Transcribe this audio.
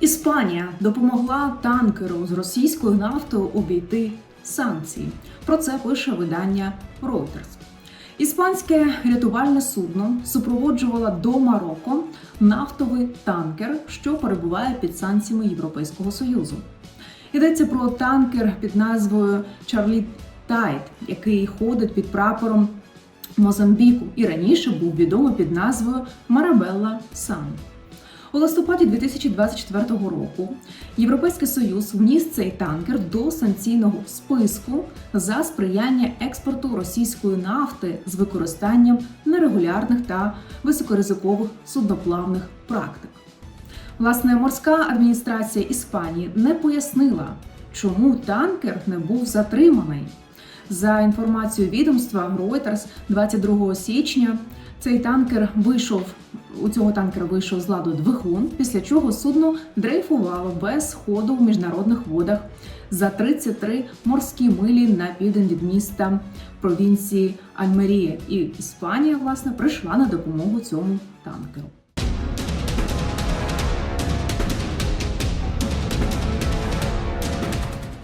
Іспанія допомогла танкеру з російською нафтою обійти санкції. Про це пише видання Reuters. Іспанське рятувальне судно супроводжувало до Марокко нафтовий танкер, що перебуває під санкціями Європейського союзу. Йдеться про танкер під назвою Чарлі Тайт, який ходить під прапором Мозамбіку і раніше був відомий під назвою Марабелла Сан. У листопаді 2024 року Європейський Союз вніс цей танкер до санкційного списку за сприяння експорту російської нафти з використанням нерегулярних та високоризикових судноплавних практик. Власне, морська адміністрація Іспанії не пояснила, чому танкер не був затриманий. За інформацією відомства Reuters 22 січня цей танкер вийшов. У цього танкера вийшов з ладу двигун, після чого судно дрейфувало без ходу в міжнародних водах за 33 морські милі на південь від міста провінції Альмерія. І Іспанія, власне, прийшла на допомогу цьому танкеру.